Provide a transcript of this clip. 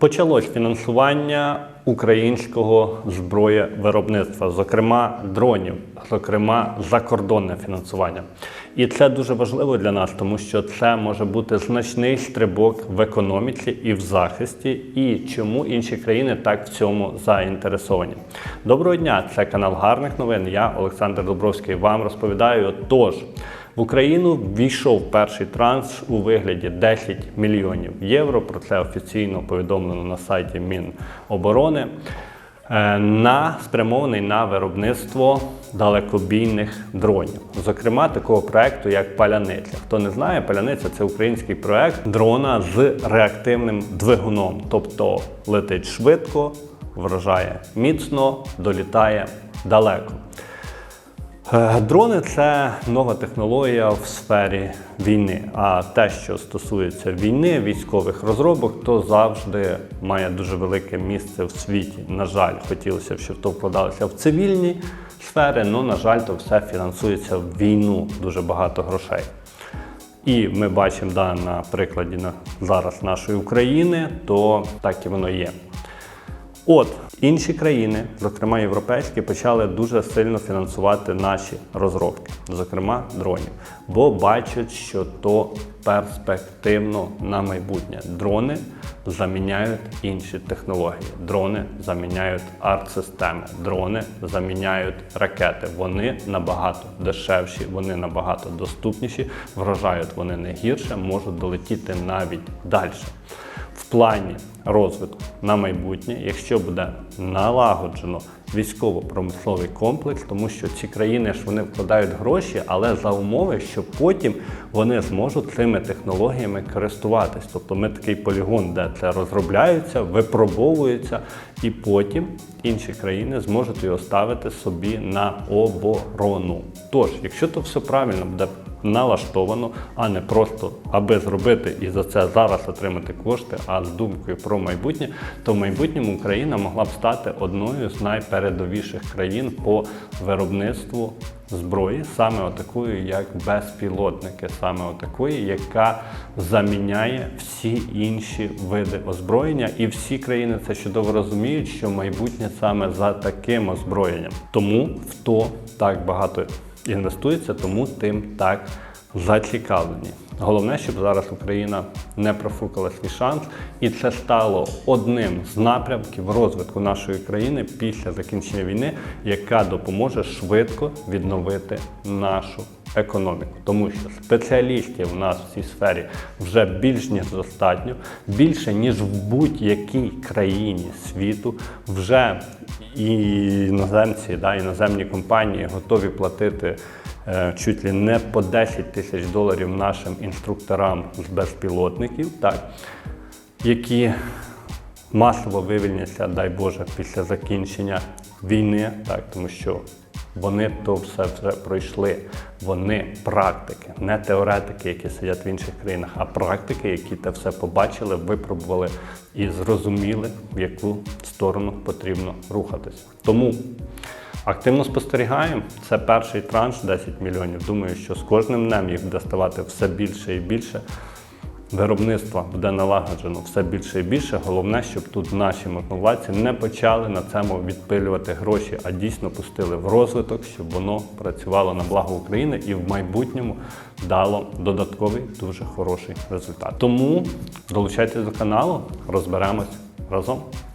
Почалось фінансування українського зброєвиробництва, зокрема дронів, зокрема закордонне фінансування. І це дуже важливо для нас, тому що це може бути значний стрибок в економіці і в захисті, і чому інші країни так в цьому заінтересовані. Доброго дня! Це канал гарних новин. Я Олександр Добровський. Вам розповідаю. Тож в Україну ввійшов перший транш у вигляді 10 мільйонів євро. Про це офіційно повідомлено на сайті Міноборони. е, На спрямований на виробництво далекобійних дронів, зокрема такого проекту, як Паляниця. Хто не знає, Паляниця це український проект дрона з реактивним двигуном, тобто летить швидко, вражає міцно, долітає далеко. Е, Дрони це нова технологія в сфері війни. А те, що стосується війни, військових розробок, то завжди має дуже велике місце в світі. На жаль, хотілося б, щоб то вкладалося в цивільні сфери, але, на жаль, то все фінансується в війну дуже багато грошей. І ми бачимо да, на прикладі на, зараз нашої України, то так і воно є. От інші країни, зокрема європейські, почали дуже сильно фінансувати наші розробки, зокрема дронів, бо бачать, що то перспективно на майбутнє. Дрони заміняють інші технології. Дрони заміняють арт-системи, дрони заміняють ракети. Вони набагато дешевші, вони набагато доступніші, вражають вони не гірше, можуть долетіти навіть далі в плані розвитку на майбутнє, якщо буде налагоджено військово-промисловий комплекс, тому що ці країни ж вони вкладають гроші, але за умови, що потім вони зможуть цими технологіями користуватись. Тобто ми такий полігон, де це розробляється, випробовується, і потім інші країни зможуть його ставити собі на оборону. Тож, якщо то все правильно буде налаштовано, а не просто аби зробити і за це зараз отримати кошти, а з думкою про майбутнє, то в майбутньому Україна могла б стати одною з найпередовіших країн по виробництву зброї, саме отакою, як безпілотники, саме отакої, яка заміняє всі інші види озброєння, і всі країни це чудово розуміють, що майбутнє саме за таким озброєнням. Тому в то так багато інвестується, тому тим так зацікавлені. Головне, щоб зараз Україна не профукала свій шанс, і це стало одним з напрямків розвитку нашої країни після закінчення війни, яка допоможе швидко відновити нашу економіку. Тому що спеціалістів у нас в цій сфері вже більш ніж достатньо, більше ніж в будь-якій країні світу. Вже і іноземці, да, іноземні компанії готові платити чуть ли не по 10 тисяч доларів нашим інструкторам з безпілотників, так, які масово вивільняться, дай Боже, після закінчення війни, так, тому що вони то все вже пройшли. Вони практики, не теоретики, які сидять в інших країнах, а практики, які те все побачили, випробували і зрозуміли, в яку сторону потрібно рухатись. Тому активно спостерігаємо. Це перший транш 10 мільйонів. Думаю, що з кожним днем їх буде ставати все більше і більше. Виробництво буде налагоджено все більше і більше. Головне, щоб тут наші можновладці не почали на цьому відпилювати гроші, а дійсно пустили в розвиток, щоб воно працювало на благо України і в майбутньому дало додатковий дуже хороший результат. Тому долучайтесь до каналу, розберемось разом.